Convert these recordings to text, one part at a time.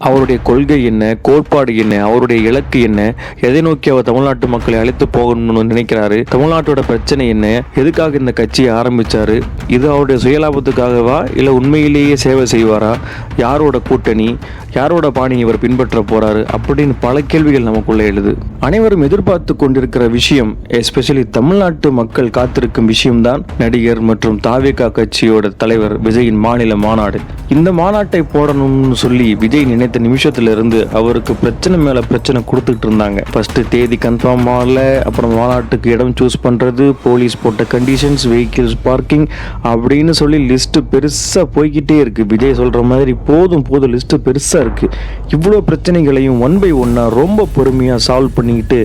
அவருடைய கொள்கை என்ன கோட்பாடு என்ன அவருடைய இலக்கு என்ன எதை நோக்கி அவர் தமிழ்நாட்டு மக்களை அழைத்து போகணும்னு நினைக்கிறாரு தமிழ்நாட்டோட பிரச்சனை என்ன எதுக்காக இந்த கட்சியை ஆரம்பிச்சாரு இது அவருடைய சுயலாபத்துக்காகவா இல்லை உண்மையிலேயே சேவை செய்வாரா யாரோட கூட்டணி யாரோட பாணி இவர் பின்பற்ற போறாரு அப்படின்னு பல கேள்விகள் நமக்குள்ள எழுது. அனைவரும் எதிர்பார்த்து கொண்டிருக்கிற விஷயம் எஸ்பெஷலி தமிழ்நாட்டு மக்கள் காத்திருக்கும் விஷயம்தான் நடிகர் மற்றும் தாவேகா கட்சியோட தலைவர் விஜயின் மாநில மாநாடு. இந்த மாநாட்டை போடணும்னு சொல்லி விஜய் நினை நிமிஷத்துல இருந்து அவருக்கு பிரச்சனை மேல பிரச்சனை கொடுத்துட்டு இருந்தாங்க. ஃபர்ஸ்ட் தேதி கன்ஃபார்ம் ஆகல அப்புறம் மாநாட்டுக்கு இடம் சூஸ் பண்றது போலீஸ் போட்ட கண்டிஷன்ஸ் வெஹிக்கிள்ஸ் பார்க்கிங் அப்படின்னு சொல்லி லிஸ்ட் பெருசா போய்கிட்டே இருக்கு. விஜய் சொல்ற மாதிரி போதும் போதும் லிஸ்ட் பெருசா இருக்கு. இவ்வளோ பிரச்சனைகளையும் ஒன் பை ஒன்னா ரொம்ப பொறுமையா சால்வ் பண்ணிக்கிட்டு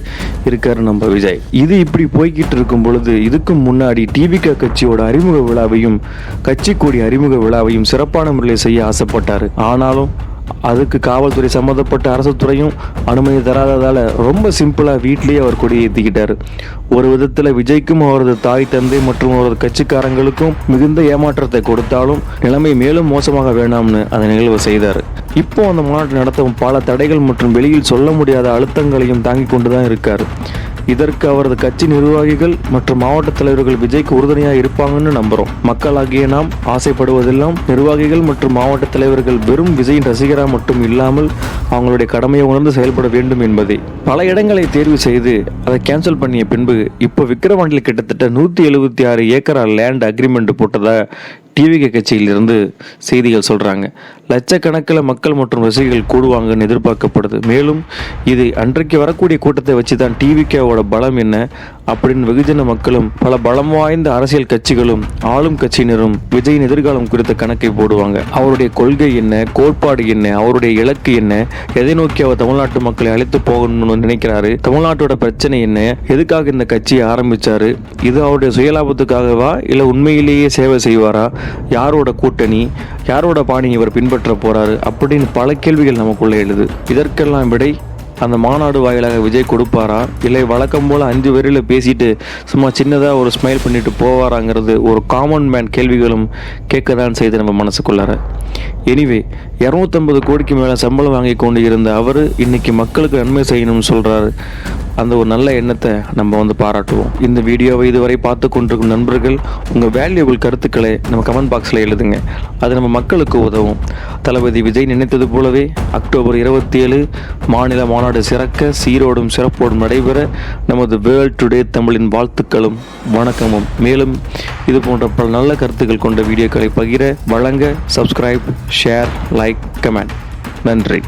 இருக்காரு நம்ம விஜய். இது இப்படி போய்கிட்டு இருக்கும் பொழுது இதுக்கு முன்னாடி டிவிக கட்சியோட அறிமுக விழாவையும் கட்சி கொடி அறிமுக விழாவையும் சிறப்பான முறையில் செய்ய ஆசைப்பட்டாரு. ஆனாலும் அதுக்கு காவல்துறை சம்மந்தப்பட்ட அரசு துறையும் அனுமதி தராததால் ரொம்ப சிம்பிளாக வீட்லேயே அவர் கொடியை ஏற்றிக்கிட்டார் ஒரு விதத்தில் விஜய்க்கும் அவரது தாய் தந்தை மற்றும் அவரது கட்சிக்காரங்களுக்கும் மிகுந்த ஏமாற்றத்தை கொடுத்தாலும் நிலைமை மேலும் மோசமாக வேண்டாம்னு அந்த நிகழ்வு செய்தார். இப்போ அந்த மாநாட்டை நடத்தும் பல தடைகள் மற்றும் வெளியில் சொல்ல முடியாத அழுத்தங்களையும் தாங்கிக் கொண்டுதான் இருக்கார். இதற்கு அவரது கட்சி நிர்வாகிகள் மற்றும் மாவட்ட தலைவர்கள் விஜய்க்கு உறுதுணையாக இருப்பாங்கன்னு நம்புறோம். மக்களாகிய நாம் ஆசைப்படுவதெல்லாம் நிர்வாகிகள் மற்றும் மாவட்ட தலைவர்கள் வெறும் விஜயின் ரசிகராக மட்டும் இல்லாமல் அவங்களுடைய கடமையை உணர்ந்து செயல்பட வேண்டும் என்பதே. பல இடங்களை தேர்வு செய்து அதை கேன்சல் பண்ணிய பின்பு இப்போ விக்கிரவாண்டியில் கிட்டத்தட்ட நூற்றி எழுபத்தி ஆறு ஏக்கரா லேண்ட் அக்ரிமெண்ட் போட்டதா டிவிகே கட்சியிலிருந்து செய்திகள் சொல்கிறாங்க லட்சக்கணக்கில் மக்கள் மற்றும் ரசிகர்கள் கூடுவாங்கன்னு எதிர்பார்க்கப்படுது. மேலும் இது அன்றைக்கு வரக்கூடிய கூட்டத்தை வச்சு தான் டிவிகேவோட பலம் என்ன? அப்படின்னு வெகுஜன மக்களும் பல பலம் வாய்ந்த அரசியல் கட்சிகளும் ஆளும் கட்சியினரும் விஜயின் எதிர்காலம் குறித்த கணக்கை போடுவாங்க. அவருடைய கொள்கை என்ன கோட்பாடு என்ன அவருடைய இலக்கு என்ன எதை நோக்கி அவர் தமிழ்நாட்டு மக்களை அழைத்து போகணும்னு நினைக்கிறாரு தமிழ்நாட்டோட பிரச்சனை என்ன எதுக்காக இந்த கட்சியை ஆரம்பிச்சாரு இது அவருடைய சுயலாபத்துக்காகவா இல்லை உண்மையிலேயே சேவை செய்வாரா யாரோட கூட்டணி யாரோட பாணி இவர் பின்பற்ற போறாரு அப்படின்னு பல கேள்விகள் நமக்குள்ள எழுது. இதற்கெல்லாம் விடை அந்த மாநாடு வாயிலாக விஜய் கொடுப்பாரா? இல்லை வழக்கம் போல் அஞ்சு வரியில் பேசிட்டு சும்மா சின்னதாக ஒரு ஸ்மைல் பண்ணிட்டு போவாராங்கிறது ஒரு காமன் மேன் கேள்விகளும் கேட்க தான் செய்து நம்ம மனசுக்குள்ளார. எனிவே இரநூத்தம்பது கோடிக்கு மேலே சம்பளம் வாங்கி கொண்டு இருந்த அவர் இன்னைக்கு மக்களுக்கு நன்மை செய்யணும்னு சொல்கிறாரு அந்த ஒரு நல்ல எண்ணத்தை நம்ம வந்து பாராட்டுவோம். இந்த வீடியோவை இதுவரை பார்த்து கொண்டிருக்கும் நண்பர்கள் உங்கள் வேல்யூபிள் கருத்துக்களை நம்ம கமெண்ட் பாக்ஸில் எழுதுங்க. அது நம்ம மக்களுக்கு உதவும். தளபதி விஜய் நினைத்தது போலவே அக்டோபர் இருபத்தி ஏழு மாநில மாநாடு சிறக்க சீரோடும் சிறப்போடும் நடைபெற நமது வேர்ல்ட் டுடே தமிழின் வாழ்த்துக்களும் வணக்கமும். மேலும் இது போன்ற பல நல்ல கருத்துக்கள் கொண்ட வீடியோக்களை பகிர வழங்க சப்ஸ்கிரைப் ஷேர் லைக் கமெண்ட் நன்றி.